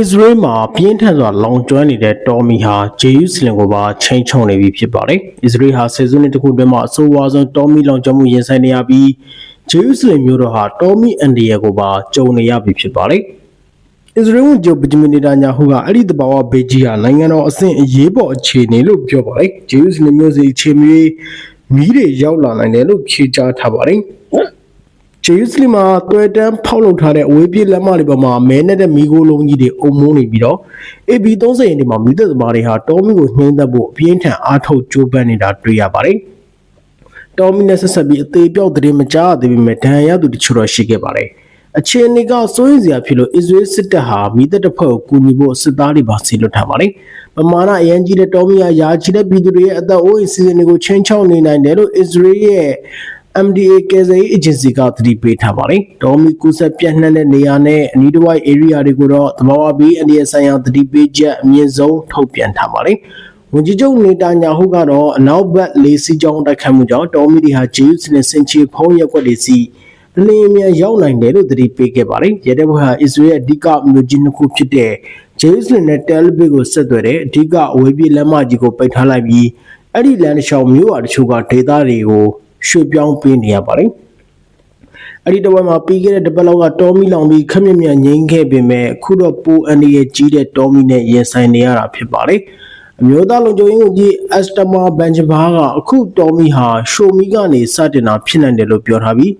အစ္စရေးမှာပြင်းထန်စွာလောင်ကျွမ်းနေတဲ့တော်မီဟာဂျေယူစလင်ကိုပါချိန်ချုံနေပြီဖြစ်ပါတယ်။အစ္စရေးဟာဆယ်စုနှစ်တစ်ခုအတွင်းမှာအဆိုးဝါးဆုံးတော်မီလောင်ကျွမ်းမှုရင်ဆိုင်နေရပြီးဂျေယူစလင်မြို့တော်ဟာတော်မီအန်ဒီယာကိုပါကြုံနေရပြီဖြစ်ပါတယ်။အစ္စရေးဝန်ကြီးချုပ်ဗဂျမင်နေတာညာဟူကအဲ့ဒီတဘာဝဘေဂျီဟာနိုင်ငံတော်အဆင့်အရေးပေါ်အခြေအနေလို့ပြောပါတယ်။ဂျေယူစလင်မြို့စီအခြေမြေမီးတွေရောက်လာနိုင်တယ်လို့ဖြေကြားထားပါတယ်။ ဂျေရုဆလင်မှာတွဲတန်းဖောက်လုပ်ထားတဲ့အဝေးပြေးလမ်းမတွေပေါ်မှာမဲနဲ့တဲ့မီးခိုးလုံးကြီးတွေအုံမိုးနေပြီးတော့ AB30 ရင်ဒီမှာမိသက်သမားတွေဟာတောမီကိုနှင်းသက်ဖို့အပြင်းထန်အားထုတ်ကြိုးပမ်းနေတာတွေ့ရပါတယ်။တောမီနဲ့ဆက်ဆက်ပြီးအသေးပြောက်တဲ့မကြားရသေးပေမဲ့ဒဏ်ရာရသူတချို့တော့ရှိခဲ့ပါတယ်။အခြေအနေကစိုးရိမ်စရာဖြစ်လို့အစ္စရေးစစ်တပ်ဟာမိသက်တစ်ဖွဲ့ကိုကူညီဖို့စစ်သားတွေပါဆီလွတ်ထားပါတယ်။ပမာဏအရန်ကြီးတဲ့တောမီကယာချီတဲ့ပြည်သူတွေရဲ့အသက်အိုးအိမ်စီစဉ်တွေကိုချင်းချောက်နေနိုင်တယ်လို့အစ္စရေးရဲ့ MDA ကယ်ဆယ်ရေး agency ကသတိပေးထားပါတယ်။ဒေါ်မီကူဆက်ပြန့်နှံ့တဲ့နေရာနဲ့အနီးတစ်ဝိုက် area တွေကိုတော့သဘာဝဘေးအန္တရာယ်ဆိုင်ရာသတိပေးချက်အမြင့်ဆုံးထုတ်ပြန်ထားပါတယ်။ဝန်ကြီးချုပ်နေတာညာဟုကတော့အနောက်ဘက်လေးစီးကြောင်းတိုက်ခတ်မှုကြောင့်ဒေါ်မီဒီဟာဂျေယူစနဲ့စင်ချီဖုံးရက်ွက်တွေစီအလင်းမြန်ရောက်နိုင်တယ်လို့သတိပေးခဲ့ပါတယ်။ရဲတပ်ဖွဲ့ဟာအစ္စရေးရဲ့အဓိကမြို့ကြီးနှစ်ခုဖြစ်တဲ့ဂျေယူစလင်နဲ့တယ်လ်ဗစ်ကိုဆက်သွယ်တဲ့အဓိကအဝေးပြေးလမ်းမကြီးကိုပိတ်ထားလိုက်ပြီးအဲ့ဒီလမ်းတစ်လျှောက်မြို့အားတချို့ကဒေသတွေကို ရွှေ့ပြောင်းပေးနေရပါတယ်။အဲ့ဒီတစ်ဝက်မှာပြီးခဲ့တဲ့တစ်ပတ်လောက်ကတောမီလောင်ပြီးခက်မြက်မြက်ငိမ့်ခဲ့ပေမဲ့အခုတော့ပိုအန်ဒီရဲ့ကြီးတဲ့တောမီနဲ့ရင်ဆိုင်နေရတာဖြစ်ပါတယ်။အမျိုးသားလုံခြုံရေးဝန်ကြီးအက်စတမာဘန်ဂျဘာကအခုတောမီဟာရှိုမီကနေစတင်တာဖြစ်နိုင်တယ်လို့ပြောထားပြီး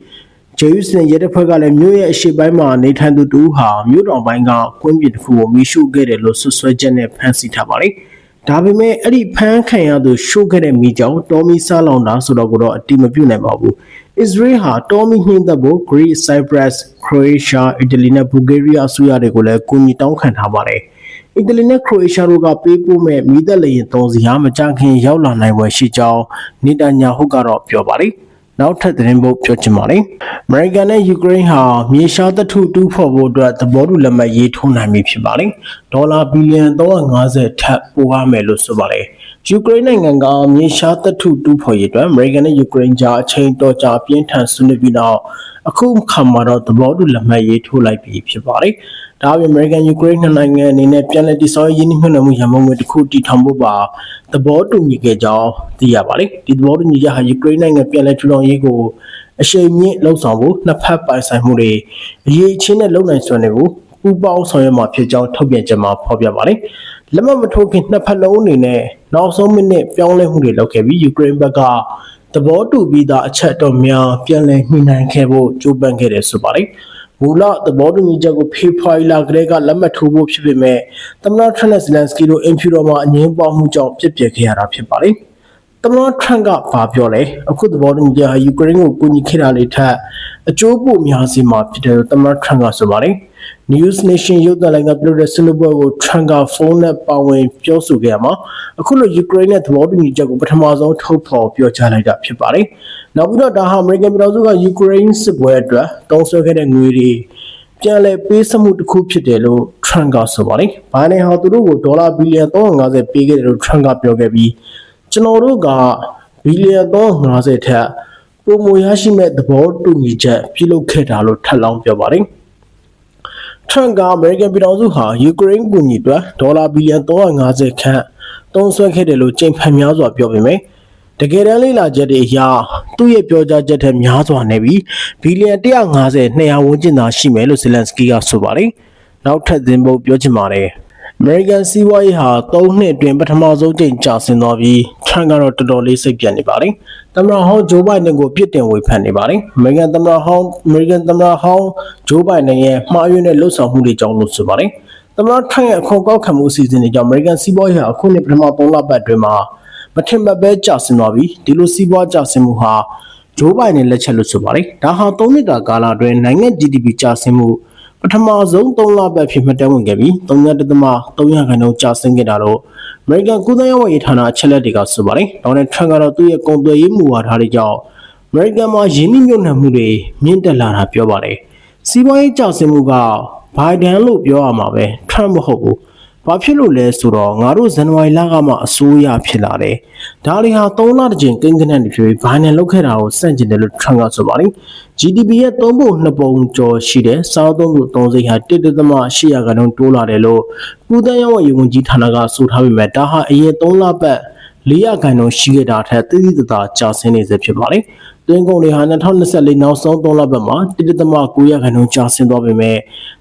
ဂျေယူစနဲ့ရဲတပ်ဖွဲ့ကလည်းမြို့ရဲ့အရှိပိုင်းမှာနေထိုင်သူတူဟာမြို့တော်ပိုင်းကကွင်းပြင်တစ်ခုကိုမိရှုခဲ့တယ်လို့ဆွဆွဲချက်နဲ့ဖမ်းဆီးထားပါတယ်။ ဒါပေမဲ့အဲ့ဒီဖမ်းခံရသူရှို့ခဲ့တဲ့မိကြောင့်တော်မီဆာလောင်တာဆိုတော့ကိုတော့အတိမပြုတ်နိုင်ပါဘူး။ Israel ဟာတော်မီနှင်းသက်ဖို့ Greece, Cyprus, Croatia, Italy နဲ့ Bulgaria အစိုးရတွေကိုလည်းကူညီတောင်းခံထားပါတယ်။အီတလီနဲ့ Croatia တို့ကပေးပို့မဲ့မိသက်လေရင်သုံးစီဟာမကြခင်ရောက်လာနိုင်ွယ်ရှိကြောင်းနေတာညာဟုတ်ကတော့ပြောပါတယ်။ နောက်ထပ်သတင်းပုတ်ပြောချင်ပါတယ်။ American နဲ့ Ukraine ဟာမြေရှားသတ္ထုတူးဖော်ဖို့အတွက်သဘောတူလက်မှတ်ရေးထိုးနိုင်ပြီဖြစ်ပါတယ်။ဒေါ်လာဘီလီယံ350ထပ်ပို့ရမယ်လို့ဆိုပါတယ်။ယူကရိန်းနိုင်ငံကမြေရှားသတ္ထုတူးဖော်ရေးအတွက် American နဲ့ Ukraine ကြားအချိန်တော်ကြာပြင်းထန်ဆွေးနွေးပြီးနောက်အခုခါမှာတော့သဘောတူလက်မှတ်ရေးထိုးလိုက်ပြီဖြစ်ပါတယ်။ ဒါအပြင် American Ukraine နှစ်နိုင်ငံအနေနဲ့ပြန်လည်တည်ဆောက်ရေးနှိမ့်နှံမှုရန်ပုံငွေတစ်ခုတည်ထောင်ဖို့ပါသဘောတူညီခဲ့ကြောင်းသိရပါတယ်။ဒီသဘောတူညီချက်ဟာယူကရိန်းနိုင်ငံပြန်လည်ထူထောင်ရေးကိုအရှိန်မြင့်လှုံ့ဆော်ဖို့နှစ်ဖက်ပိုင်ဆိုင်မှုတွေအရေးချင်းနဲ့လုံနိုင်စွမ်းတွေကိုပူးပေါင်းဆောင်ရွက်မှာဖြစ်ကြောင်းထုတ်ပြန်ချက်မှာဖော်ပြပါတယ်။လက်မှတ်မထိုးခင်နှစ်ဖက်လုံးအနေနဲ့နောက်ဆုံးမိနစ်ပြောင်းလဲမှုတွေလုပ်ခဲ့ပြီးယူကရိန်းဘက်ကသဘောတူပြီးသားအချက်တော်များပြန်လည်ညှိနှိုင်းခဲ့ဖို့ကြိုးပမ်းခဲ့တယ်ဆိုပါတယ်။ မူလသဘောတူညီချက်ကိုဖေဖော်ဝါရီလကတည်းကလက်မှတ်ထိုးဖို့ဖြစ်ပေမဲ့သမ္မတထရန့်နဲ့ဇလန်စကီတို့အင်ဖြူတော်မှာအငင်းပွားမှုကြောင့်ပြစ်ပြယ်ခဲ့ရတာဖြစ်ပါတယ်။သမ္မတထရန့်ကဘာပြောလဲအခုသဘောတူညီချက်ဟာယူကရိန်းကိုကူညီခဲ့တာတွေထက်အကျိုးပိုများစေမှာဖြစ်တယ်လို့သမ္မတထရန့်ကဆိုပါတယ်။ News Nation ရုပ်သံလိုင်းကပြုလုပ်တဲ့ဆွေးနွေးပွဲကို Trump ကဖုန်းနဲ့ပါဝင်ပြောဆိုခဲ့ရမှာအခုလိုယူကရိန်းနဲ့သဘောတူညီချက်ကိုပထမဆုံးထုတ်ဖော်ပြောကြားလိုက်တာဖြစ်ပါတယ်။နောက်ပြီးတော့ဒါဟာအမေရိကန်ပြည်ထောင်စုကယူကရိန်းစစ်ပွဲအတွက်တောင်းဆိုခဲ့တဲ့ငွေတွေပြန်လည်ပေးစမှုတစ်ခုဖြစ်တယ်လို့ Trump ကဆိုပါတယ်။ဘာနဲ့ဟာသူတို့ကိုဒေါ်လာဘီလီယံ350ပေးခဲ့တယ်လို့ Trump ကပြောခဲ့ပြီးကျွန်တော်တို့ကဘီလီယံ350ထက်ပုံမရရှိမဲ့သဘောတူညီချက်ပြုလုပ်ခဲ့တာလို့ထပ်လောင်းပြောပါတယ်။ Trump ကအမေရိကန်ပြည်ထောင်စုဟာယူကရိန်းကူညီအတွက်ဒေါ်လာဘီလီယံ350ခန့်သုံးစွဲခဲ့တယ်လို့ကြိမ်ဖန်များစွာပြောပေမဲ့တကယ်တမ်းလေးလာချက်တွေအရသူ့ရဲ့ပြောကြားချက်ထက်များစွာနေပြီးဘီလီယံ150 200ဝန်းကျင်သာရှိမယ်လို့ဇလန်စကီကဆိုပါတယ်။နောက်ထပ်သင်ဖို့ပြောချင်ပါတယ်။ American စီးပွားရေးဟာ3နှစ်အတွင်းပထမဆုံးကြိမ်ကျဆင်းသွားပြီး Trump ကတော့တော်တော်လေးစိတ်ပြတ်နေပါတယ်။သမ္မတဟောင်းဂျိုးဘိုင်ဒန်ကိုပြစ်တင်ဝေဖန်နေပါတယ်။ American သမ္မတဟောင်း American သမ္မတဟောင်းဂျိုးဘိုင်ဒန်ရဲ့မှားယွင်းတဲ့လှုပ်ဆောင်မှုတွေကြောင့်လို့ဆိုပါတယ်။သမ္မတ Trump ရဲ့အခွန်ကောက်ခံမှုအစီအစဉ်တွေကြောင့် American စီးပွားရေးဟာအခုနှစ်ပထမ3လပတ်အတွင်းမှာမထင်မှတ်ပဲကျဆင်းသွားပြီးဒီလိုစီးပွားကျဆင်းမှုဟာဂျိုးဘိုင်ဒန်လက်ချက်လို့ဆိုပါတယ်။ဒါဟာ3နှစ်တာကာလအတွင်းနိုင်ငံ GDP ကျဆင်းမှု ပထမဆုံး3လပတ်ဖြစ်မှတ်တမ်းဝင်ခဲ့ပြီး3.3ခန်းလုံးကျဆင်းခဲ့တာတော့ American ကုသရေးဝန်ကြီးဌာနအချက်လက်တွေကဆိုပါတယ်။ဒေါ်နယ်ထရန့်ကတော့သူ့ရဲ့ကုန်သွယ်ရေးမူဝါဒတွေကြောင့် American မှာယင်းနှိမ့်ညွတ်နှံမှုတွေမြင့်တက်လာတာပြောပါတယ်။စီးပွားရေးကျဆင်းမှုကဘိုင်ဒန်လို့ပြောရမှာပဲထရန့်မဟုတ်ဘူး။။ ဘာဖြစ်လို့လဲဆိုတော့ငါတို့ဇန်နဝါရီလကမှအစိုးရဖြစ်လာတယ်။ဒါတွေဟာ3လတစ်ကြိမ်ကိန်းကနန်တွေဖြစ်ပြီးဘိုင်နယ်လောက်ခဲ့တာကိုစန့်ကျင်တယ်လို့ထရန့်ကဆိုပါတယ်။ GDP ရဲ့3ပုံ2ပုံကျော်ရှိတဲ့စားသုံးမှုသုံးစိတ်ဟာ1.8ရာခိုင်နှုန်းတိုးလာတယ်လို့ကုသရေးဝန်ကြီးဌာနကဆိုထားပေမဲ့ဒါဟာအရင်3လပတ်4ရာခိုင်နှုန်းရှိခဲ့တာထက်တိတိတသားကျဆင်းနေစေဖြစ်ပါတယ်။ တွင်းကုန်တွေဟာ2024နောက်ဆုံး3လပတ်မှာ1.9ရာခိုင်နှုန်းကျဆင်းသွားပေမဲ့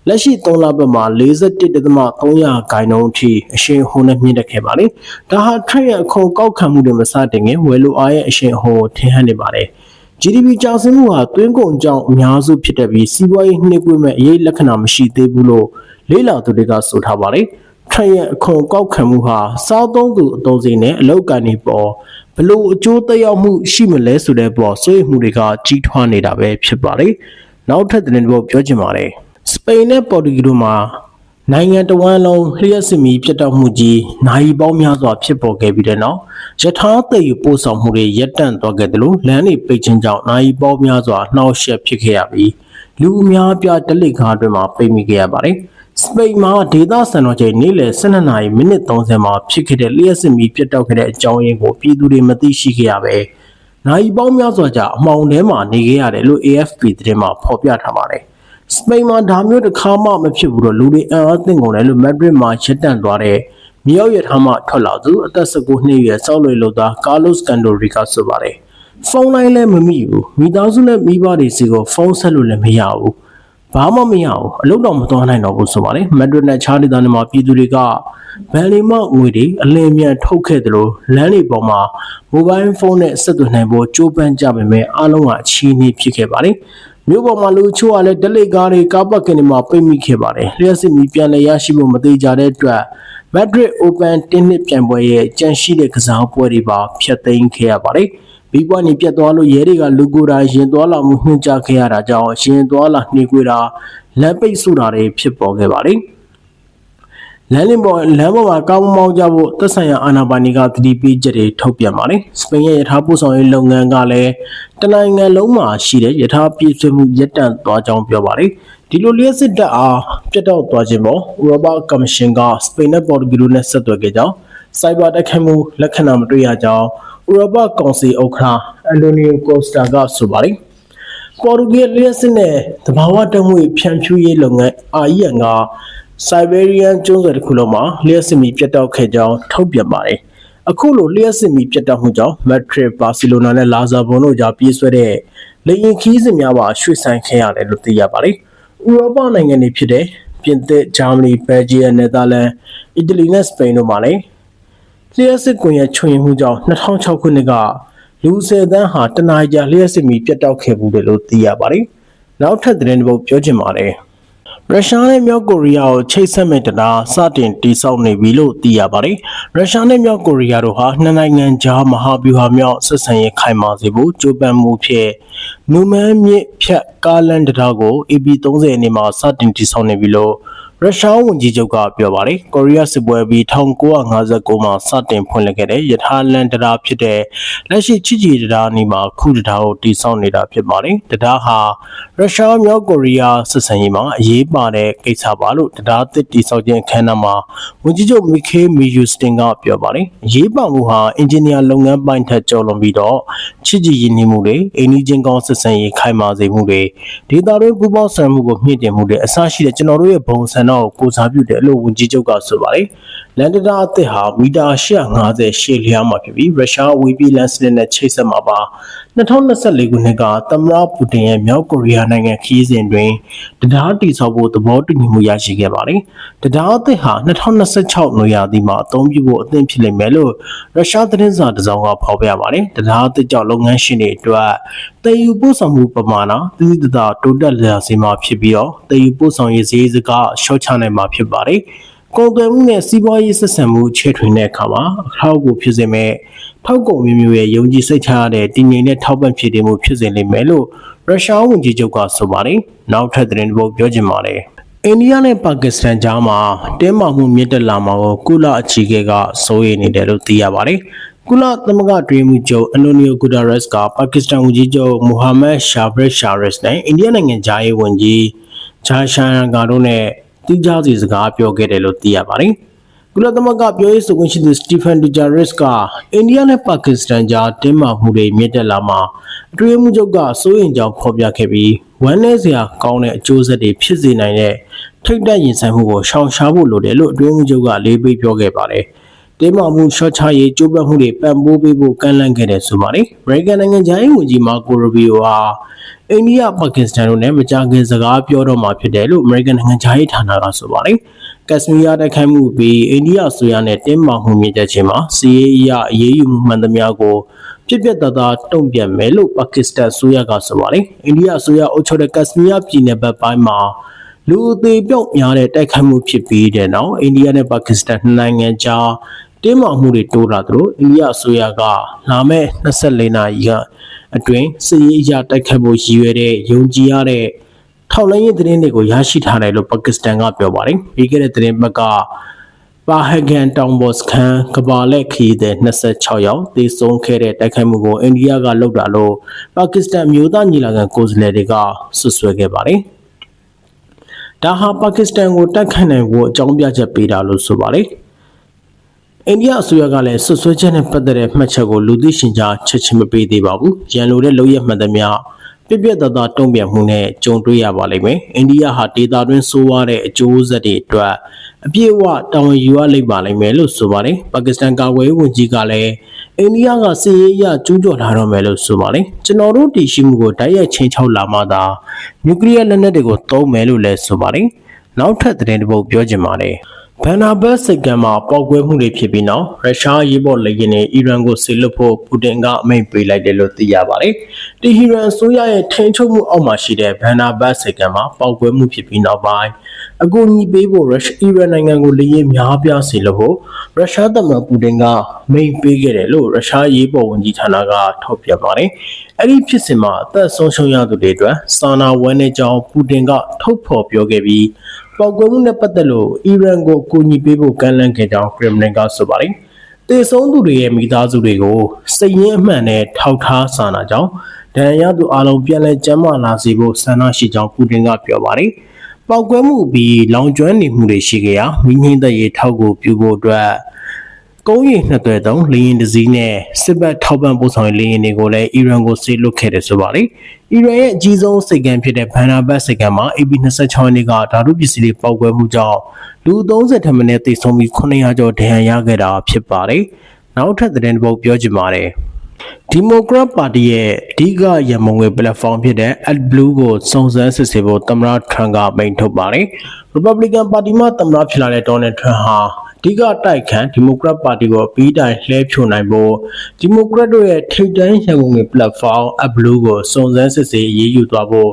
လက်ရှိ3လပတ်မှာ41.3ရာခိုင်နှုန်းအထိအရှိန်အဟုန်နဲ့မြင့်တက်ခဲ့ပါတယ်။ဒါဟာထက်ရအခုံကောက်ခံမှုတွေမစတင်ခင်ဝယ်လိုအားရဲ့အရှိန်အဟုန်ကိုထင်ဟပ်နေပါတယ်။ GDP ကျဆင်းမှုဟာတွင်းကုန်ကြောင့်အများစုဖြစ်တဲ့ပြီးစီးပွားရေးနှိမ့်ကွေးမဲ့အရေးလက္ခဏာမရှိသေးဘူးလို့လေ့လာသူတွေကဆိုထားပါတယ်။ထရရဲ့အခွန်ကောက်ခံမှုဟာစားသုံးသူအသုံးစိနဲ့အလောက်ကန်နေပေါ် ဘလို့အကျိုးသက်ရောက်မှုရှိမလဲဆိုတဲ့ပေါ်စိုးရိမ်မှုတွေကကြီးထွားနေတာပဲဖြစ်ပါတယ်။နောက်ထပ်သတင်းတစ်ပုဒ်ပြောချင်ပါတယ်။စပိန်နဲ့ပေါ်တူဂီတို့မှာနိုင်ငံတော်ဝန်လုံးလျှက်စစ်မီပြတ်တောက်မှုကြီးနိုင်ပေါင်းများစွာဖြစ်ပေါ်ခဲ့ပြီးတဲ့နောက်ယထာသိပ်ပို့ဆောင်မှုတွေရပ်တန့်သွားခဲ့တယ်လို့လမ်းတွေပိတ်ခြင်းကြောင့်နိုင်ပေါင်းများစွာနှောက်ယှက်ဖြစ်ခဲ့ရပြီးလူအများပြားတလိကားအတွင်းမှာပိတ်မိခဲ့ရပါတယ်။ စပိန်မှာဒေသစံတော်ချိန်နေ့လယ်12နာရီမိနစ်30မှာဖြစ်ခဲ့တဲ့လျှက်စစ်မီပြတ်တောက်ခဲ့တဲ့အကြောင်းရင်းကိုပြည်သူတွေမသိရှိခဲ့ရပဲ။နိုင်ပေါင်းများစွာကြာအမှောင်ထဲမှာနေခဲ့ရတယ်လို့ AFP သတင်းမှာဖော်ပြထားပါတယ်။စပိန်မှာဒါမျိုးတစ်ခါမှမဖြစ်ဘူးတော့လူတွေအံ့အားသင့်ကုန်တယ်လို့မက်ဒရစ်မှာရက်တန့်သွားတဲ့မြောက်ရထားမှထွက်လာသူအသက်19နှစ်အရွယ်စောက်လွေလို့သားကာလိုစ်ကန်ဒိုရီကဆိုပါတယ်ဖုန်းလိုင်းလည်းမမိဘူးမိသားစုနဲ့မိဘတွေစီကိုဖုန်းဆက်လို့လည်းမရဘူး ဘာမှမရဘူးအလုပ်တော့မသွားနိုင်တော့ဘူးဆိုပါတယ်မက်ဒရစ်နဲ့ချားဒေသတွေမှာပြည်သူတွေကဗန်လီမောက်ငွေတွေအလင်းမြန်ထုတ်ခဲ့တယ်လို့လမ်းတွေပေါ်မှာမိုဘိုင်းဖုန်းနဲ့ဆက်သွယ်နိုင်ဖို့ကြိုးပမ်းကြပေမဲ့အားလုံးကအချီးနှီးဖြစ်ခဲ့ပါတယ်မြို့ပေါ်မှာလူချို့ကလည်းဒလိကားတွေကားပတ်ကင်တွေမှာပိတ်မိခဲ့ပါတယ်လျှက်စစ်မီပြန်လည်ရရှိဖို့မသေးကြတဲ့အတွက်မက်ဒရစ်အိုပန်တင်းနှစ်ပြိုင်ပွဲရဲ့ကြန့်ရှိတဲ့ကစားပွဲတွေပါဖျက်သိမ်းခဲ့ရပါတယ် ဘီပွားနေပြတ်သွားလို့ရဲတွေကလူကိုယ်တိုင်ရင်သွားလာမှုညှို့ချခဲ့ရတာကြောင့်ရင်သွားလာနှိကွေးတာလမ်းပိတ်ဆိုတာတွေဖြစ်ပေါ်ခဲ့ပါတယ်။လမ်းလင်းပေါ်လမ်းပေါ်မှာကောင်းမောင်းကြဖို့သက်ဆိုင်ရာအာဏာပိုင်တွေကတတိပေးချက်တွေထုတ်ပြန်ပါတယ်။စပိန်ရဲ့ယထာပို့ဆောင်ရေးလုပ်ငန်းကလည်းတနိုင်ငံလုံးမှာရှိတဲ့ယထာပြည့်စုံမှုရပ်တန့်သွားကြောင်းပြောပါတယ်။ဒီလိုလျှက်စစ်တပ်အားပြတ်တော့သွားခြင်းပေါ်ဥရောပကော်မရှင်ကစပိန်နဲ့ပေါ်တူဂီလိုနဲ့ဆက်သွယ်ခဲ့ကြောင်းစိုက်ဘာတိုက်ခိုက်မှုလက္ခဏာမတွေ့ရကြောင်း ဥရောပကောင်စီဥက္ကဋ္ဌအန်တိုနီယိုကိုစတာကဆိုပါတယ်။ပေါ်တူဂီလျှက်စစ်နဲ့သဘာဝတံငွေဖြန့်ဖြူးရေးလုပ်ငန်း AIN က Siberian ကျွန်းဆွယ်တစ်ခုလုံးမှာလျှက်စစ်မီပြတ်တောက်ခဲ့ကြောင်းထုတ်ပြန်ပါတယ်။အခုလိုလျှက်စစ်မီပြတ်တောက်မှုကြောင့် Madrid, Barcelona နဲ့ Lisbon တို့ကြားပြေးဆွဲတဲ့လေယာဉ်ခီးစဉ်များပါရွှေ့ဆိုင်းခဲ့ရတယ်လို့သိရပါတယ်။ဥရောပနိုင်ငံတွေဖြစ်တဲ့ပြင်သစ်၊ဂျာမနီ၊ဘယ်လ်ဂျီယံ၊နယ်သာလန်၊အီတလီနဲ့စပိန်တို့မှာလည်း လျှက်စစ်ကွန်ရက်ချွင်မှုကြောင့်2006ခုနှစ်ကလူ၁၀တန်းဟာတနအီကြာလျှက်စစ်မီပြတ်တောက်ခဲ့မှုတယ်လို့သိရပါတယ်။နောက်ထပ်သတင်းတစ်ပုဒ်ပြောချင်ပါတယ်။ရုရှားနဲ့မြောက်ကိုရီးယားကိုချိတ်ဆက်မဲ့တရားစတင်တိစောက်နေပြီလို့သိရပါတယ်။ရုရှားနဲ့မြောက်ကိုရီးယားတို့ဟာနှစ်နိုင်ငံကြားမဟာဗျူဟာမြောက်ဆက်ဆံရေးခိုင်မာစေဖို့ကြိုးပမ်းမှုဖြင့်နူမန်းမြစ်ဖြတ်ကားလန်တရားကို AB30 အနေမှာစတင်တိစောက်နေပြီလို့ ရုရှားဝန်ကြီးချုပ်ကပြောပါတယ်။ကိုရီးယားစစ်ပွဲပြီး1959မှာစတင်ဖွင့်လှစ်ခဲ့တဲ့ယထာလန်တရားဖြစ်တဲ့လက်ရှိချစ်ကြည်တရားနီမှာခုတရားကိုတည်ဆောက်နေတာဖြစ်ပါတယ်။တရားဟာရုရှားမြောက်ကိုရီးယားစစ်ဆင်ရေးမှာအရေးပါတဲ့ကိစ္စပါလို့တရားသစ်တည်ဆောက်ခြင်းအခမ်းအနားမှာဝန်ကြီးချုပ်မီခေမီယူစတင်ကပြောပါတယ်။အရေးပါမှုဟာအင်ဂျင်နီယာလုပ်ငန်းပိုင်းထက်ကျော်လွန်ပြီးတော့ချစ်ကြည်ရင်းနှီးမှုတွေအိန္ဒိချင်းကောင်းစစ်ဆင်ရေးခိုင်မာစေမှုတွေဒေတာတွင်းပူးပေါင်းဆောင်မှုကိုမြင့်တင်မှုတွေအစရှိတဲ့ကျွန်တော်တို့ရဲ့ဘုံစံတော့ကိုစားပြုတယ်လို့ဝန်ကြီးချုပ်ကဆိုပါတယ်။လန်ဒတာအသစ်ဟာမီတာ150ရှေ့လျားမှာဖြစ်ပြီးရုရှားဝေးပြေးလန်စနစ်နဲ့ချိတ်ဆက်မှာပါ2024ခုနှစ်ကသမ္မတပူတင်ရဲ့မြောက်ကိုရီးယားနိုင်ငံခီးစဉ်တွင်တရားတည်ဆောက်ဖို့သဘောတူညီမှုရရှိခဲ့ပါတယ်။တရားအသစ်ဟာ2026နွေရာသီမှာအသုံးပြုဖို့အသင့်ဖြစ်လိမ့်မယ်လို့ရုရှားသတင်းစာတစ်စောင်ကဖော်ပြပါတယ်။တရားအသစ်ကြောင့်လုပ်ငန်းရှင်တွေအတွက်တည်ယူပို့ဆောင်မှုပမာဏသတိတသာတိုးတက်လာစေမှာဖြစ်ပြီးတော့တည်ယူပို့ဆောင်ရေးဈေးစကားရှော့ချနိုင်မှာဖြစ်ပါတယ်။ကုန်သွယ်မှုနဲ့စီးပွားရေးဆက်ဆံမှုချဲ့ထွင်တဲ့အခါမှာအထောက်အကူဖြစ်စေမဲ့ထောက်ကုန်မျိုးမျိုးရဲ့ယုံကြည်စိတ်ချရတဲ့တည်ငြိမ်တဲ့ထောက်ပံ့ဖြစ်တည်မှုဖြစ်စေလိမ့်မယ်လို့ရုရှားဝန်ကြီးချုပ်ကဆိုပါတယ်။နောက်ထပ်သတင်းတစ်ပုဒ်ပြောချင်ပါတယ်။အိန္ဒိယနဲ့ပါကစ္စတန်ကြားမှာတင်းမာမှုမြင့်တက်လာမှာကိုကုလအကြီးအကဲကစိုးရိမ်နေတယ်လို့သိရပါတယ်။ ကုလသမဂ္ဂတွင်မှုချုပ်အန်တိုနီယိုဂူတာရက်စ်ကပါကစ္စတန်ဝန်ကြီးချုပ်မိုဟာမက်ရှာဘရစ်ရှာရစ်နဲ့အိန္ဒိယနိုင်ငံသားရေးဝန်ကြီးဂျာရှာန်ဂါတို့နဲ့တိကျစီစကားပြောခဲ့တယ်လို့သိရပါတယ်။ကုလသမဂ္ဂပြောရေးဆိုခွင့်ရှိသူစတီဖန်ဒူဂျာရစ်ကအိန္ဒိယနဲ့ပါကစ္စတန်ကြားတင်းမာမှုတွေမြင့်တက်လာမှာအတွင်းမှုချုပ်ကစိုးရိမ်ကြောင်းဖော်ပြခဲ့ပြီးဝမ်းနည်းစရာကောင်းတဲ့အကျိုးဆက်တွေဖြစ်စေနိုင်တဲ့ထိတ်တက်ရင်ဆိုင်မှုကိုရှောင်ရှားဖို့လိုတယ်လို့အတွင်းမှုချုပ်ကလေးပေးပြောခဲ့ပါတယ်။ တင်းမာမှုရှော့ချရေးကြိုးပမ်းမှုတွေပံ့ပိုးပေးဖို့ကန့်လန့်ခဲ့တဲ့ဆိုပါတယ်။အမေရိကန်နိုင်ငံခြားရေးဝန်ကြီးမာကိုရိုဘီယိုဟာအိန္ဒိယပါကစ္စတန်တို့နဲ့မကြာခင်စကားပြောတော့မှာဖြစ်တယ်လို့အမေရိကန်နိုင်ငံခြားရေးဌာနကဆိုပါတယ်။ကက်စမီးယားတိုက်ခိုက်မှုပြီးအိန္ဒိယအစိုးရနဲ့တင်းမာမှုမြင့်တက်ခြင်းမှာစီးရေးအရအရေးယူမှုမှန်သမျှကိုပြစ်ပြတ်သားသားတုံ့ပြန်မယ်လို့ပါကစ္စတန်အစိုးရကဆိုပါတယ်။အိန္ဒိယအစိုးရအုပ်ချုပ်တဲ့ကက်စမီးယားပြည်နယ်ဘက်ပိုင်းမှာလူအသေးပြောက်များတဲ့တိုက်ခိုက်မှုဖြစ်ပြီးတဲ့နောက်အိန္ဒိယနဲ့ပါကစ္စတန်နှစ်နိုင်ငံကြား တင်းမာမှုတွေတိုးလာသလိုအိန္ဒိယအစိုးရကလာမယ့်24နာရီကအတွင်းစစ်ရေးအရာတိုက်ခတ်ဖို့ရည်ရွယ်တဲ့ယုံကြည်ရတဲ့ထောက်လိုင်းရေးသတင်းတွေကိုရရှိထားတယ်လို့ပါကစ္စတန်ကပြောပါတယ်။ပြီးခဲ့တဲ့သတင်းပတ်ကပါဟဂန်တောင်ဘော့စခန်ကဘာလက်ခီးတဲ့26ယောက်သေဆုံးခဲ့တဲ့တိုက်ခိုက်မှုကိုအိန္ဒိယကလုပ်တာလို့ပါကစ္စတန်မျိုးသားညီလာခံကိုယ်စားလှယ်တွေကဆွဆွဲခဲ့ပါတယ်။ဒါဟာပါကစ္စတန်ကိုတိုက်ခိုက်နိုင်ဖို့အကြောင်းပြချက်ပေးတာလို့ဆိုပါတယ်။ အိန္ဒိယအစိုးရကလည်းဆွဆွဲချက်နဲ့ပတ်သက်တဲ့မှတ်ချက်ကိုလူသိရှင်ကြားချက်ချင်းမပေးသေးပါဘူး။ရန်လိုတဲ့လုပ်ရမှန်သမျှပြပြတသားတုံ့ပြန်မှုနဲ့ကြုံတွေ့ရပါလိမ့်မယ်။အိန္ဒိယဟာဒေသတွင်းဆိုးဝါးတဲ့အကျိုးဆက်တွေအတွက်အပြည့်အဝတာဝန်ယူရလိမ့်ပါလိမ့်မယ်လို့ဆိုပါတယ်။ပါကစ္စတန်ကာကွယ်ရေးဝန်ကြီးကလည်းအိန္ဒိယကစစ်ရေးအရကျူးကျော်လာတော့မယ်လို့ဆိုပါတယ်။ကျွန်တော်တို့တည်ရှိမှုကိုတိုက်ရိုက်ချင်းချောက်လာမှသာနျူကလ িয়ার လက်နက်တွေကိုသုံးမယ်လို့လည်းဆိုပါတယ်။နောက်ထပ်သတင်းတစ်ပုဒ်ပြောချင်ပါတယ်။ ဘန်နာဘတ်စိတ်ကံမှာပေါက်ကွဲမှုတွေဖြစ်ပြီးနောက်ရုရှားရေးပေါ်လေယာဉ်နဲ့အီရန်ကိုဆေလွတ်ဖို့ပူတင်ကအမိန့်ပေးလိုက်တယ်လို့သိရပါတယ်။တီဟီရန်အစိုးရရဲ့ထိန်းချုပ်မှုအောက်မှာရှိတဲ့ဘန်နာဘတ်စိတ်ကံမှာပေါက်ကွဲမှုဖြစ်ပြီးနောက်ပိုင်းအကူအညီပေးဖို့ရုရှားအီရန်နိုင်ငံကိုလေယာဉ်များပြားဆေလွတ်ဖို့ရုရှားသမ္မတပူတင်ကမိန့်ပေးခဲ့တယ်လို့ရုရှားရေးပေါ်ဝန်ကြီးဌာနကထုတ်ပြန်ပါတယ်။ အဲ့ဒီဖြစ်စဉ်မှာအသက်ဆုံးရှုံးရသူတွေအတွက်စာနာဝန်းနေကြောင်းပူတင်က ထုတ်ဖော်ပြောခဲ့ပြီးပေါက်ကွဲမှုနဲ့ပတ်သက်လို့အီရန်ကိုအကူအညီပေးဖို့ကမ်းလှမ်းခဲ့ကြောင်းခရမလင်ကဆိုပါတယ်။တေဆုံးသူတွေရဲ့မိသားစုတွေကိုစိတ်ရင်းအမှန်နဲ့ထောက်ထားစာနာကြောင်းဒဏ်ရာသူအလုံးပြန်လည်ကျန်းမာလာစေဖို့ဆန္ဒရှိကြောင်းပူတင်ကပြောပါတယ်။ပေါက်ကွဲမှုပြီးလောင်ကျွမ်းနေမှုတွေရှိကြရာမိငိမ့်သက်ရေးထောက်ကိုပြုဖို့အတွက် ကုန်းရီနှစ်သွဲတုံးလေရင်တစည်းနဲ့စစ်ဘက်ထောက်ပံ့ပို့ဆောင်ရေးလေရင်တွေကိုလည်းအီရန်ကိုဆေးလွတ်ခဲ့တယ်ဆိုပါလေ။အီရန်ရဲ့အကြီးဆုံးစိတ်ကံဖြစ်တဲ့ဘန်နာဘတ်စိတ်ကံမှာ AP26 ရက်နေ့ကဓာတုပစ္စည်းတွေပေါက်ကွဲမှုကြောင့်လူ30ထက်မနည်းသေဆုံးပြီး900ကျော်ဒဏ်ရာရခဲ့တာဖြစ်ပါတယ်။နောက်ထပ်သတင်းတစ်ပုဒ်ပြောချင်ပါတယ်။ဒီမိုကရက်ပါတီရဲ့အဓိကရမုံငွေ platform ဖြစ်တဲ့ AdBlue ကိုစုံစမ်းစစ်ဆေးဖို့သမ္မတထရန့်ကမိန့်ထုတ်ပါတယ်။ Republican ပါတီမှသမ္မတဖြစ်လာတဲ့ Donald Trump ဟာ အဓိကတိုက်ခံဒီမိုကရက်ပါတီကိုအပြီးတိုင်လှည့်ဖြိုနိုင်ဖို့ဒီမိုကရက်တို့ရဲ့ထိပ်တန်းရန်ကုန်ငွေ platform Ablu ကိုစုံစမ်းစစ်ဆေးအရေးယူသွားဖို့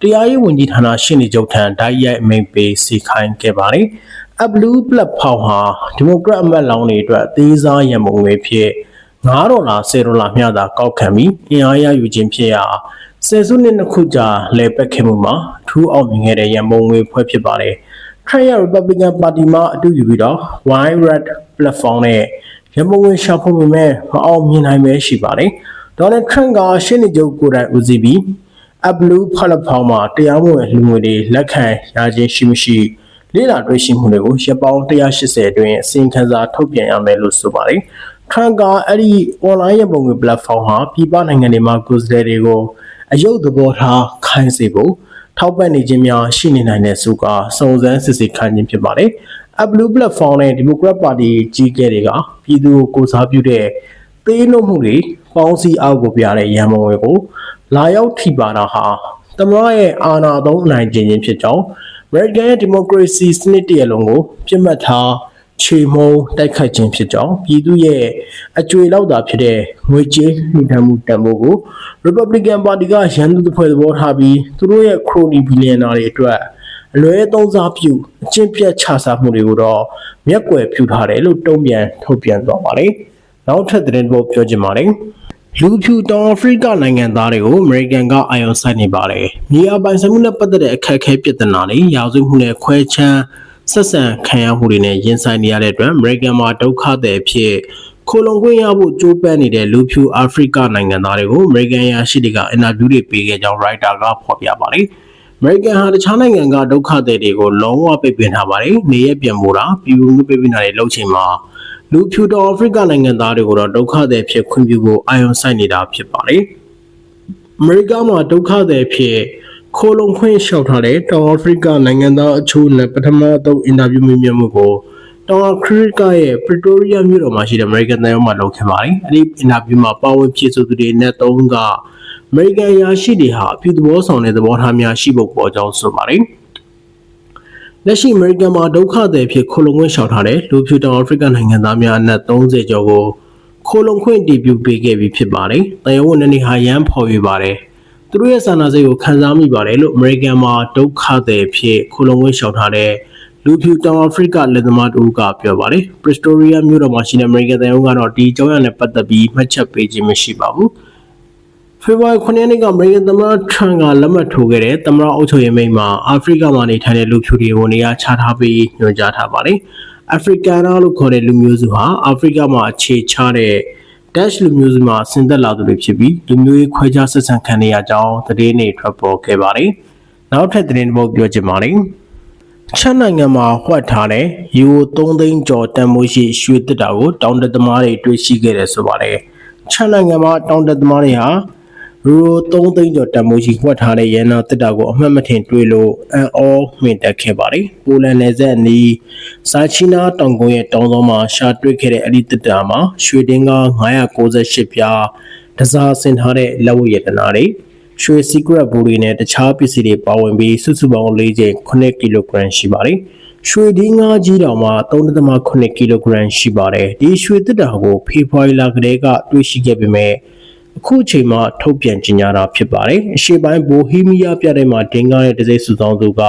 တရားရေးဝန်ကြီးဌာနရှင်းနေချုပ်ထံဓာတ်ရိုက်အမိန့်ပေးစီခိုင်းခဲ့ပါတယ်။ Ablu platform ဟာဒီမိုကရက်အမတ်လောင်းတွေအတွက်အသေးစားရန်ပုံငွေဖြစ်9ဒေါ်လာ10ဒေါ်လာမျှသာကောက်ခံပြီးအင်အားရယူခြင်းဖြစ်ရာဆယ်စုနှစ်နှစ်ခုကြာလဲပတ်ခဲ့မှုမှာထူးအောင်မြင်ခဲ့တဲ့ရန်ပုံငွေဖွဲ့ဖြစ်ပါတယ်။ Trump ရဲ့ Republican ပါတီမှအတူယူပြီးတော့ Wine Red Platform နဲ့ရမဝင်ရှာဖွေပေမဲ့မအောင်မြင်နိုင်ပဲရှိပါတယ်။ Donald Trump ကရှင်းနေချုပ်ကိုယ်တိုင်ဦးစီးပြီး Blue Platform မှာတရားမဝင်လူငွေတွေလက်ခံရခြင်းရှိမရှိလေ့လာတွေ့ရှိမှုတွေကိုရပ်ပေါင်း180အတွင်းအစီရင်ခံစာထုတ်ပြန်ရမယ်လို့ဆိုပါတယ်။ Trump ကအဲ့ဒီ online ရပုံငွေ platform ဟာပြည်ပနိုင်ငံတွေမှာကိုယ်စားလှယ်တွေကိုအယုတ်သဘောထားခိုင်းစေဖို့ ထောက်ပံ့နေခြင်းများရှိနေနိုင်တဲ့ဆိုကစုံစမ်းစစ်ဆေးခံခြင်းဖြစ်ပါတယ်။ Blue Platform နဲ့ Democrat Party ကြီးကဲတွေကပြည်သူကိုကိုစားပြုတဲ့သေးနှုတ်မှုတွေပေါင်းစည်းအောက်ကိုပြတဲ့ရန်ပုံငွေကိုလာရောက်ထိပါတာဟာတမရရဲ့အာဏာသုံးနိုင်ခြင်းချင်းဖြစ်ကြောင်း American ရဲ့ Democracy စနစ်တရလုံးကိုပြစ်မှတ်ထား ချေမုံတိုက်ခိုက်ခြင်းဖြစ်ကြောင်းပြည်သူရဲ့အကြွေလောက်တာဖြစ်တဲ့ငွေကြေးလှူဒါန်းမှုတန်ဖိုးကို Republican Party ကရန်သူတစ်ဖွဲ့သဘောထားပြီးသူတို့ရဲ့ crony billionaire တွေအတွက်အလွဲသုံးစားပြုအကျင့်ပြတ်ချစားမှုတွေကိုတော့မျက်ကွယ်ပြုထားတယ်လို့တုံ့ပြန်ထုတ်ပြန်သွားပါတယ်။နောက်ထပ်သတင်းပေါ်ပြောချင်ပါတယ်။လူဖြူတောင်အာဖရိကနိုင်ငံသားတွေကိုအမေရိကန်ကအာရုံစိုက်နေပါတယ်။မြေယာပိုင်ဆိုင်မှုနဲ့ပတ်သက်တဲ့အခက်အခဲပြဿနာတွေရာဇဝတ်မှုနဲ့ခွဲခြမ်း ဆက်ဆံခံရမှုတွေနဲ့ရင်ဆိုင်နေရတဲ့အတွက်အမေရိကန်မှာဒုက္ခသည်ဖြစ်ခိုလုံခွင့်ရဖို့ကြိုးပမ်းနေတဲ့လူဖြူအာဖရိကနိုင်ငံသားတွေကိုအမေရိကန်ရရှိတွေကအင်တာဗျူးတွေပေးခဲ့ကြောင်းရိုက်တာကဖော်ပြပါတယ်။အမေရိကန်ဟာတခြားနိုင်ငံကဒုက္ခသည်တွေကိုလုံးဝပိတ်ပင်ထားပါတယ်။နေရပြန်မို့တာပြည်သူမှုပိတ်ပင်တာတွေလုပ်ချိန်မှာလူဖြူတောင်အာဖရိကနိုင်ငံသားတွေကိုတော့ဒုက္ခသည်ဖြစ်ခွင့်ပြုဖို့အာရုံစိုက်နေတာဖြစ်ပါတယ်။အမေရိကမှာဒုက္ခသည်ဖြစ် ခိုးလုံခွင့်လျှောက်ထားတဲ့တောင်အာဖရိကနိုင်ငံသားအချို့နဲ့ပထမဆုံးအင်တာဗျူးမေးမြန်းမှုကိုတောင်အာဖရိကရဲ့ပရီတိုရီးယားမြို့တော်မှာရှိတဲ့ American နိုင်ငံမှာလုပ်ခဲ့ပါတယ်။အဲဒီအင်တာဗျူးမှာပါဝင်ဖြည့်ဆိုသူတွေနဲ့သုံးကအမေရိကန်ရာရှိတွေဟာအပြုသဘောဆောင်တဲ့သဘောထားများရှိဖို့ပေါ်ကြောင်းဆိုပါတယ်။လက်ရှိအမေရိကန်မှာဒုက္ခသည်ဖြစ်ခိုလုံခွင့်လျှောက်ထားတဲ့လူဖြူတောင်အာဖရိကနိုင်ငံသားများအနက်30ကျော်ကိုခိုလုံခွင့်တည်ပြုပေးခဲ့ပြီးဖြစ်ပါတယ်။တရားဝင်အနေဟာရန်ဖော်ပြပါတယ်။ သူတို့ရဲ့စာနာစိတ်ကိုခံစားမိပါတယ်လို့အမေရိကန်မှာဒုက္ခသည်ဖြစ်ခိုလုံခွင့်လျှောက်ထားတဲ့လူဖြူတောင်အာဖရိကလက်သမားတူကပြောပါတယ်။ Pretoria မြို့တော်မှာရှိတဲ့အမေရိကန်တရားဝင်ကတော့ဒီကြောင်းရနဲ့ပတ်သက်ပြီးမှတ်ချက်ပေးခြင်းမရှိပါဘူး။ဖေဖော်ဝါရီ9ရက်နေ့ကအမေရိကန်သမ္မတထရန့်ကလက်မှတ်ထိုးခဲ့တဲ့သမ္မတအုပ်ချုပ်ရေးမိန့်မှာအာဖရိကမှာနေထိုင်တဲ့လူဖြူတွေကိုနေရာချထားပြီးညွှန်ကြားထားပါတယ်။အာဖရိကန်နာလို့ခေါ်တဲ့လူမျိုးစုဟာအာဖရိကမှာအခြေချတဲ့ Dutch လူမျိုးစုမှာဆင်သက်လာသူတွေဖြစ်ပြီးလူမျိုးရေးခွဲခြားဆက်ဆံခံနေရကြောင်းသတင်းတွေထွက်ပေါ်ခဲ့ပါတယ်။နောက်ထပ်သတင်းတစ်ပုဒ်ပြောချင်ပါတယ်။ချက်နိုင်ငံမှာဟွက်ထားတဲ့ယူရို3သိန်းကျော်တန်ဖိုးရှိရွှေတစ်တာကိုတောင်တက်သမားတွေတွေ့ရှိခဲ့တယ်ဆိုပါတယ်။ချက်နိုင်ငံမှာတောင်တက်သမားတွေဟာ ယူရို3သိန်းကျော်တန်ဖိုးရှိဟွက်ထားတဲ့ရန်နာတစ်တာကိုအမှတ်မထင်တွေ့လို့အန်အောမှင်တက်ခဲ့ပါတယ်။ပိုလန်နယ်စပ်အနီးစာချီနာတောင်ကုန်းရဲ့တောင်စောမှာရှာတွေ့ခဲ့တဲ့အဲ့ဒီတစ်တာမှာရွှေတင်းကား968ပြားတစားဆင်ထားတဲ့လက်ဝတ်ရတနာတွေရွှေ secret ဘူတွေနဲ့တခြားပစ္စည်းတွေပါဝင်ပြီးစုစုပေါင်း၄ချိန်9ကီလိုဂရမ်ရှိပါတယ်။ရွှေဒီငါးကြီးတောင်မှာ3.8ကီလိုဂရမ်ရှိပါတယ်။ဒီရွှေတစ်တာကိုဖေဖော်ဝါရီလကတည်းကတွေ့ရှိခဲ့ပေမဲ့ အခုချိန်မှာထုတ်ပြန်ကြေညာတာဖြစ်ပါတယ်။အရှေ့ပိုင်းဘိုဟီးမီးယားပြတဲ့မှာဒင်္ဂါရဲ့တစိမ့်စုဆောင်သူက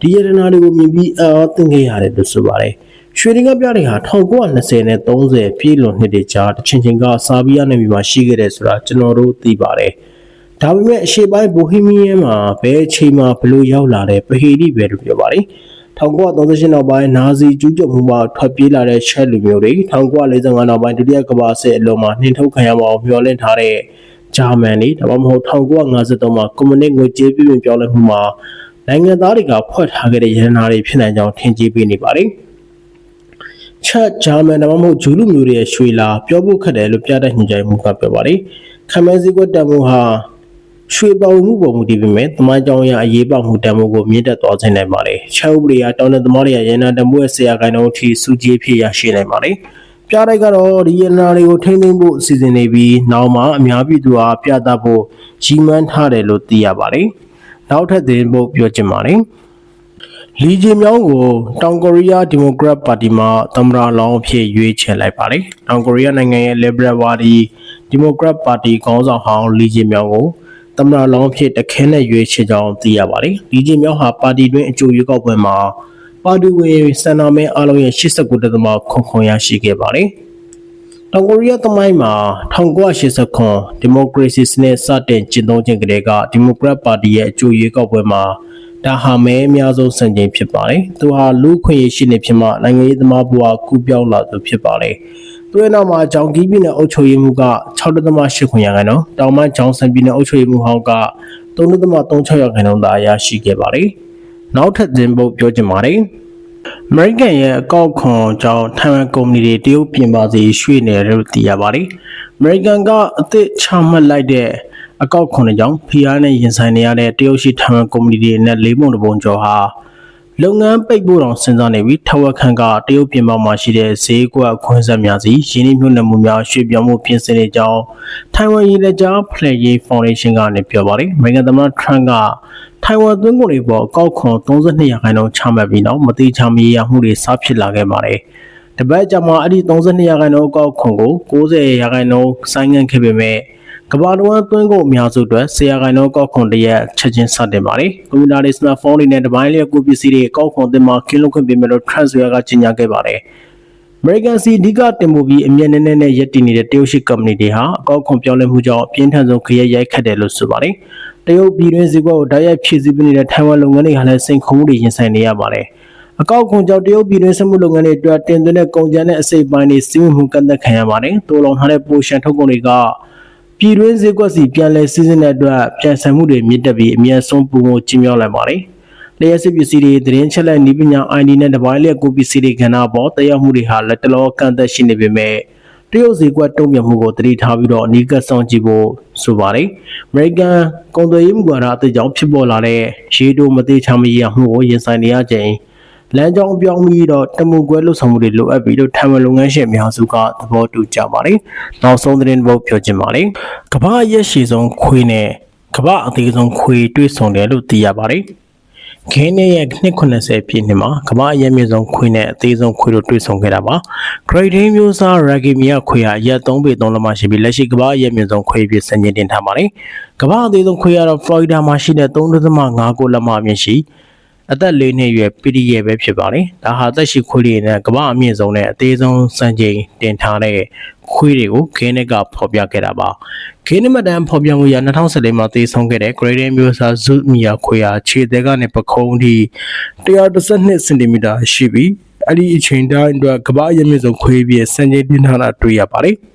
ဒီရတနာတွေကိုမြင်ပြီးအံ့အားသင့်ခဲ့ရတယ်လို့ဆိုပါတယ်။ရွှေဒင်္ဂပြတွေဟာ1920နဲ့30ပြည့်လွန်နှစ်တွေကြာတချင်းချင်းကဆာဘီးယားနယ်မြေမှာရှိခဲ့တယ်ဆိုတာကျွန်တော်တို့သိပါတယ်။ဒါပေမဲ့အရှေ့ပိုင်းဘိုဟီးမီးယားမှာဘယ်အချိန်မှာဘလို့ရောက်လာတဲ့ပဟေဒီပဲလို့ပြောပါတယ်။ 1938နောက်ပိုင်းနာဇီကျူးကျော်မှုမှာထွက်ပြေးလာတဲ့ချက်လူမျိုးတွေ1945နောက်ပိုင်းဒုတိယကမ္ဘာစစ်အလုံးမှာနှင်ထုတ်ခံရမှာမျှော်လင့်ထားတဲ့ဂျာမန်တွေဒါမှမဟုတ်1953မှာကွန်မြူနစ်ငွေကြေးပြည်ပြင်ပြောင်းလဲမှုမှာနိုင်ငံသားတွေကဖွဲ့ထားခဲ့တဲ့ရဟနာတွေဖြစ်နိုင်ကြောင်းထင်ကြေးပေးနေပါတယ်။ချက်ဂျာမန်ဒါမှမဟုတ်ဂျူးလူမျိုးတွေရဲ့ရွှေလာပြောဖို့ခက်တယ်လို့ပြတတ်ညွှန်ကြားမှုကပြောပါတယ်။ခမဲစည်းကွက်တံမှုဟာ ရွှေပေါမှုပုံမူတည်ပေမဲ့တမိုင်းကြောင်းရအရေးပါမှုတံမိုးကိုမြင့်တက်သွားစေနိုင်ပါတယ်။ချောက်ပရိယာတောင်းတဲ့သမားတွေရရန်နာတံမိုးရဲ့ဆရာခိုင်နှုန်းအထိစုကြည်ဖြစ်ရရှိနိုင်ပါတယ်။ပြတိုက်ကတော့ဒီရနာတွေကိုထိမ့်သိမ့်ဖို့အစီအစဉ်နေပြီးနောက်မှအများပြည်သူအားပြသဖို့ကြီးမှန်းထားတယ်လို့သိရပါတယ်။နောက်ထပ်သတင်းဖို့ပြောချင်ပါတယ်။လီဂျီမြောင်းကိုတောင်ကိုရီးယားဒီမိုကရက်ပါတီမှသမ္မတလောင်းအဖြစ်ရွေးချယ်လိုက်ပါတယ်။တောင်ကိုရီးယားနိုင်ငံရဲ့ Liberal Party ဒီမိုကရက်ပါတီခေါင်းဆောင်ဟောင်းလီဂျီမြောင်းကို သမ္မတလောင်းဖြစ်တခဲနဲ့ရွေးချယ်ကြောင်းသိရပါတယ်။ဒီကြီးမြောက်ဟာပါတီတွင်းအကြိုရွေးကောက်ပွဲမှာပါတီဝင်စန္ဒမဲအလုံးရဲ့89တသမခွန်ခွန်ရရှိခဲ့ပါတယ်။တောင်ကိုရီးယားသမိုင်းမှာ1989ဒီမိုကရေစီစနစ်စတင်ကျင့်သုံးခြင်းကလေးကဒီမိုကရက်ပါတီရဲ့အကြိုရွေးကောက်ပွဲမှာဒါဟာမဲအများဆုံးစံချိန်ဖြစ်ပါတယ်။သူဟာလူခွင့်ရရှိနေဖြစ်မှနိုင်ငံရေးသမားဘဝကူပြောင်းလာသူဖြစ်ပါတယ်။ သူရဲ့နောက်မှာဂျောင်ကီးပြည်နယ်အုပ်ချုပ်ရေးမှူးက6.8ခွန်ရခိုင်နှုန်းတောင်မဂျောင်ဆန်ပြည်နယ်အုပ်ချုပ်ရေးမှူးဟောင်းက3.36ရာခိုင်နှုန်းသာရရှိခဲ့ပါတယ်။နောက်ထပ်တင်ပုတ်ပြောချင်ပါတယ်။ American ရဲ့အကောက်ခွန်ကြောင့်ထိုင်ဝမ်ကုမ္ပဏီတွေတရုတ်ပြင်ပါစီရွှေ့နေတယ်လို့သိရပါတယ်။ American ကအသစ်ချမှတ်လိုက်တဲ့အကောက်ခွန်ကြောင့်ဖီအားနဲ့ရင်ဆိုင်နေရတဲ့တရုတ်ရှိထိုင်ဝမ်ကုမ္ပဏီတွေနဲ့လေးပုံတစ်ပုံကျော်ဟာ လုပ်ငန်းပိတ်ဖို့တောင်စဉ်းစားနေပြီးထဝက်ခန့်ကတရုတ်ပြည်မှာရှိတဲ့ဈေးကွက်ခွင့်ဆက်များစီရင်းနှီးမြှုပ်နှံမှုများရွှေ့ပြောင်းမှုပြင်ဆင်နေကြောင်းထိုင်ဝမ်ရေလက်ကြားဖလက်ရေးဖောင်ဒေးရှင်းကနေပြောပါတယ်။အမေရိကန်သမ္မတထရန့်ကထိုင်ဝမ်သွင်းကုန်တွေပေါ်အကောက်ခွန်32ရာခိုင်နှုန်းချမှတ်ပြီးနောက်မတိချမရမှုတွေစဖြစ်လာခဲ့ပါတယ်။တပတ်ကြာမှအဲ့ဒီ32ရာခိုင်နှုန်းအကောက်ခွန်ကို90ရာခိုင်နှုန်းဆိုင်းငံ့ခဲ့ပေမဲ့ ကဘာတော်သွင်းကုန်အများစုအတွက်ဆရာခိုင်နှုန်းကောက်ခွန်တရက်ချက်ချင်းစတင်ပါတယ်။ကွန်ပျူတာတွေစမတ်ဖုန်းတွေနဲ့တပိုင်းလျက်ကိုပစ္စည်းတွေကောက်ခွန်တင်မှာကင်းလွတ်ခွင့်ပေးမယ်လို့ Transfer ကကြေညာခဲ့ပါတယ်။ American စီဒီကတင်ပို့ပြီးအမြင့်နဲ့နဲ့ရက်တည်နေတဲ့တရုတ်ရှိကုမ္ပဏီတွေဟာအကောက်ခွန်ပြောင်းလဲမှုကြောင့်အပြင်းထန်ဆုံးခရက်ရိုက်ခတ်တယ်လို့ဆိုပါတယ်။တရုတ်ပြည်တွင်းဈေးကွက်ကိုတိုက်ရိုက်ဖြည့်ဆည်းပေးနေတဲ့ထိုင်ဝမ်လုပ်ငန်းတွေဟာလည်းစိန်ခေါ်မှုတွေရင်ဆိုင်နေရပါတယ်။အကောက်ခွန်ကြောင့်တရုတ်ပြည်တွင်းစက်မှုလုပ်ငန်းတွေအတွက်တင်သွင်းတဲ့ကုန်ကျန်းတဲ့အစိပ်ပိုင်းတွေစီးဝင်မှုကန့်သက်ခံရပါတယ်။တိုးလောင်ထားတဲ့ပိုရှန်ထုတ်ကုန်တွေက ပြည်တွင်းဈေးကွက်စီပြန်လည်စီစဉ်တဲ့အတွက်ပြန်ဆံမှုတွေမြင့်တက်ပြီးအမြန်ဆုံးပုံမှုကျင်းမြောင်းလာပါတယ်။လျှက်စစ်ပစ္စည်းတွေသတင်းချက်လက်နည်းပညာ ID နဲ့တပိုင်းလျက်ကိုပစ္စည်းတွေကဏ္ဍပေါ်တရားမှုတွေဟာလက်တလောကန့်သက်ရှိနေပေမဲ့တရုတ်ဈေးကွက်တုံ့ပြန်မှုကိုတတိထားပြီးတော့အနီးကပ်ဆောင်ကြည့်ဖို့ဆိုပါတယ်။ American ကုန်သွယ်ရေးမူဝါဒအသစ်ကြောင့်ဖြစ်ပေါ်လာတဲ့ရေတိုမသေးချာမရမှုကိုရင်ဆိုင်နေရခြင်း လမ်းကြောင်းပြောင်းပြီးတော့တမှုကွဲလှုပ်ဆောင်မှုတွေလိုအပ်ပြီးတော့ထံဝလုပ်ငန်းရှင်အများစုကသဘောတူကြပါတယ်။နောက်ဆုံးသတင်းတစ်ပုဒ်ပြောချင်ပါတယ်။ကမ္ဘာရက်ရှည်ဆုံးခွေးနဲ့ကမ္ဘာအသေးဆုံးခွေးတွေ့ဆုံတယ်လို့သိရပါတယ်။ခင်းနဲ့ရဲ့နှစ်80ပြည့်နှစ်မှာကမ္ဘာအရက်မြင့်ဆုံးခွေးနဲ့အသေးဆုံးခွေးတို့တွေ့ဆုံခဲ့တာပါ။ Great Dane မျိုးစား Ragimia ခွေးဟာရက်3ပေ3လက်မရှိပြီးလက်ရှိကမ္ဘာအရက်မြင့်ဆုံးခွေးဖြစ်စံချိန်တင်ထားပါတယ်။ကမ္ဘာအသေးဆုံးခွေးကတော့ Florida မှာရှိတဲ့3.5ကိုလက်မအမြင့်ရှိ အသက်၄နှစ်အရွယ်ပီဒီရဲ့ပဲဖြစ်ပါတယ်။ဒါဟာသက်ရှိခွေးတွေနဲ့ကမ္ဘာအမြင့်ဆုံးနဲ့အသေးဆုံးစံချိန်တင်ထားတဲ့ခွေးတွေကိုခင်းနစ်ကဖော်ပြခဲ့တာပါ။ခင်းနစ်မတန်ဖော်ပြမှုရ2014မှာသေဆုံးခဲ့တဲ့ Great Dane မျိုးစား Zumia ခွေးဟာခြေသေးကနေပခုံးထိ112စင်တီမီတာရှိပြီးအဲ့ဒီအချိန်တိုင်းအတွက်ကမ္ဘာအမြင့်ဆုံးခွေးပြည့်စံချိန်တင်ထားတာတွေ့ရပါတယ်။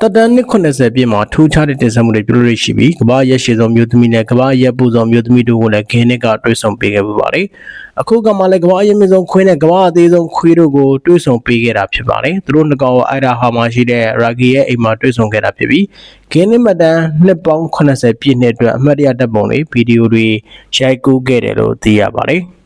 တက်တန်းနှစ်80ပြည့်မှာထူးခြားတဲ့တင်ဆက်မှုတွေပြုလုပ်ရရှိပြီးကမ္ဘာရက်ရှည်ဆုံးမျိုးသမီးနဲ့ကမ္ဘာရက်ပူဆုံးမျိုးသမီးတို့ကိုလည်းဂင်းနစ်ကတွေ့ဆုံပေးခဲ့ပူပါတယ်။အခုကမှလည်းကမ္ဘာရက်မြင့်ဆုံးခွေးနဲ့ကမ္ဘာအသေးဆုံးခွေးတို့ကိုတွေ့ဆုံပေးခဲ့တာဖြစ်ပါတယ်။သူတို့နှစ်ကောင်အိုင်ဒါဟာမှာရှိတဲ့ရာဂီရဲ့အိမ်မှာတွေ့ဆုံခဲ့တာဖြစ်ပြီးဂင်းနစ်မတန်းနှစ်ပေါင်း80ပြည့်နှစ်အတွက်အမှတ်တရတပ်ပုံတွေဗီဒီယိုတွေရိုက်ကူးခဲ့တယ်လို့သိရပါတယ်။